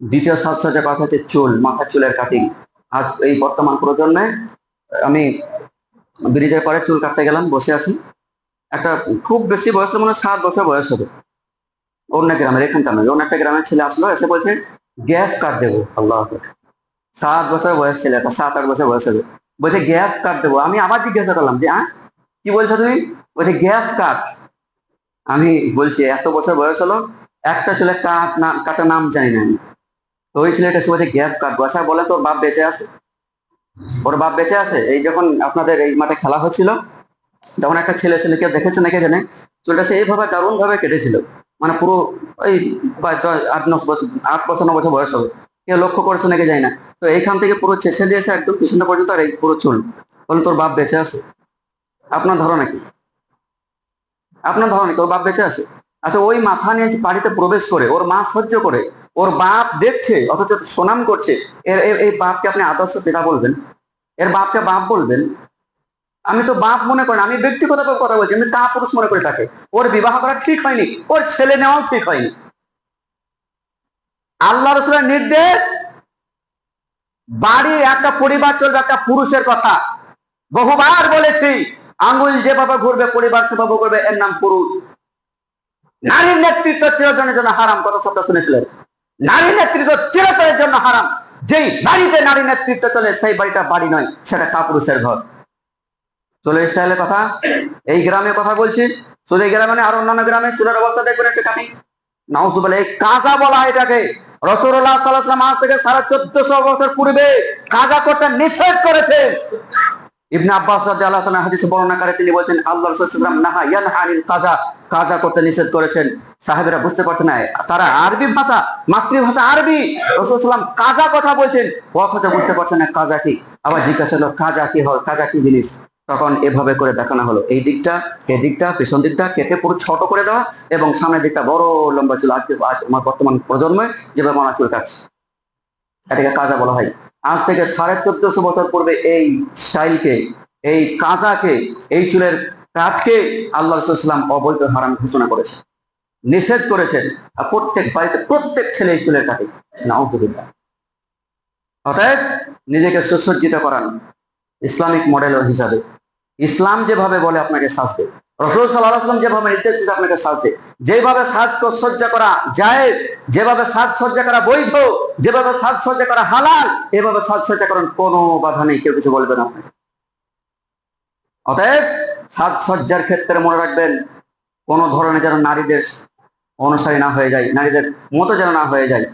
দ্বিতীয় সাজসজ্জা কথা হচ্ছে চুল, মাথা চুলের কাটিং আজ এই বর্তমান প্রজন্মে আমি ব্রিজের পরে চুল কাটতে গেলাম, বসে আছি। একটা খুব বেশি বয়স মানে সাত বছর বয়স হবে। অন্য গ্রামের, এখানকার নয়, অন্য একটা গ্রামের ছেলে আসলো, এসে বলছে গ্যাস কাট দেবো, আল্লাহ সাত বছর বয়স ছেলে, একটা সাত, আট বছর বয়স হবে। বলছে গ্যাস কাট দেবো। আমি আবার জিজ্ঞাসা করলাম যে হ্যাঁ কি বলছো তুমি? বলছে গ্যাস কাট। আমি বলছি, এত বছর বয়স হলো, একটা ছেলে কাট না কাটা নাম জানি না আমি। তো ওই ছেলেটা বলছে গ্যাপ কাটবো আচ্ছা বলে তোর বাপ বেঁচে আছে। ওর বাপ বেঁচে আছে। এই যখন আপনাদের এই মাঠে খেলা হচ্ছিল, তখন একটা ছেলে ছেলেকে দেখেছে নাকি জানে? চুলটা সে এইভাবে দারুণ ভাবে কেটেছিল। মানে পুরো ওই আট ন আট বছর, ন বছর বয়স হবে। কেউ লক্ষ্য করেছে নাকি যায় না। তো এইখান থেকে পুরো চেষে দিয়েছে একদম পিছনে পর্যন্ত আর এই পুরো চুল। বলুন তোর বাপ বেঁচে আছে? আপনার ধারণা কি? আপনার ধারণা কি? ওর বাপ বেঁচে আছে? আচ্ছা ওই মাথা নিয়ে বাড়িতে প্রবেশ করে, ওর মা সহ্য করে ওর বাপ দেখছে, অথচ সুনাম করছে। এর, এর- এই বাপকে আপনি আদর্শ পিতা বলবেন? এর বাপকে বাপ বলবেন? আমি তো বাপ মনে করি আমি ব্যক্তিগত কথা বলছি, আমি তা পুরুষ মনে করি তাকে। ওর বিবাহ করা ঠিক হয়নি, ওর ছেলে নেওয়াও ঠিক হয়নি। আল্লাহ রসুলের নির্দেশ বাড়ি একটা পরিবার চলবে একটা পুরুষের কথা। বহুবার বলেছি আঙ্গুল যেভাবে ঘুরবে, পরিবার সেভাবে করবে এর নাম পুরুষ। নারীর নেতৃত্ব চিরজনের জন্য হারাম, কথা শব্দ শুনেছিলেন। নারী নেতৃত্ব চিরতরের জন্য হারাম। যেই বাড়িতে নারী নেতৃত্ব চলে, সেই বাড়িটা বাড়ি নয়, সেটা কাপুরুষের ঘর। চলে স্টাইলের কথা? এই গ্রামে কথা বলছি। শুধু এই গ্রামে আর অন্যান্য গ্রামে চুলের অবস্থা দেখবেন একটু কাটি নাউজুবিল্লাহ এই কাজা বলা এটাকে। রসুল্লাহ সাল্লাম আজ থেকে সাড়ে চোদ্দশো বছর পূর্বে কাজা করতে নিষেধ করেছে। ইবনে আব্বাস রাদিয়াল্লাহু তাআলা হাদিসে বর্ণনা করে, তিনি বলছেন আল্লাহ রাসূল নাহা ইয়ানহা কাজা। কাজা করতে নিষেধ করেছেন, সাহেবেরা বুঝতে পারছে না। তারা আরবি ভাষা, মাতৃভাষা আরবি। রাসূল সাল্লাম কাজা কথা বলছেন অথচ বুঝতে পারছেন না কাজা কি। আবার জিজ্ঞাসা হলো কাজা কি হয় কাজা কি জিনিস? তখন এভাবে করে দেখানো হলো। এই দিকটা এই দিকটা, পেছন দিকটা কেটে পুরো ছোট করে দেওয়া এবং সামনের দিকটা বড় লম্বা চুল আজকে, আজ আমার বর্তমান প্রজন্মে যেভাবে আমার চুল কাটছে এটাকে কাজা বলা হয়। আজ থেকে সাড়ে চোদ্দশো বছর পূর্বে এই স্টাইলকে, এই কাঁচাকে এই চুলের কাঠকে আল্লাহ রসুলাম অবৈধ হারাম ঘোষণা করেছে নিষেধ করেছেন। প্রত্যেক বাড়িতে প্রত্যেক ছেলে চুলের কাটে নাও অতএব নিজেকে সুসজ্জিত করান ইসলামিক মডেল হিসাবে। ইসলাম যেভাবে বলে আপনাকে সাজবে রসুল সাল্লাহ আসলাম যেভাবে নির্দেশ দিচ্ছে আপনাকে সাজবে যেভাবে সাজ সজ্জা করা যায় যেভাবে সাজসজ্জা করা বৈধ, যেভাবে সাজসজ্জা করা হালাল, এভাবে সাজসজ্জা করেন কোনো বাধা নেই, কেউ কিছু বলবে না আপনাকে। অতএব সাজসজ্জার ক্ষেত্রে মনে রাখবেন, কোনো ধরনের যেন নারীদের অনুসারী না হয়ে যায়, নারীদের মতো যেন না হয়ে যায়।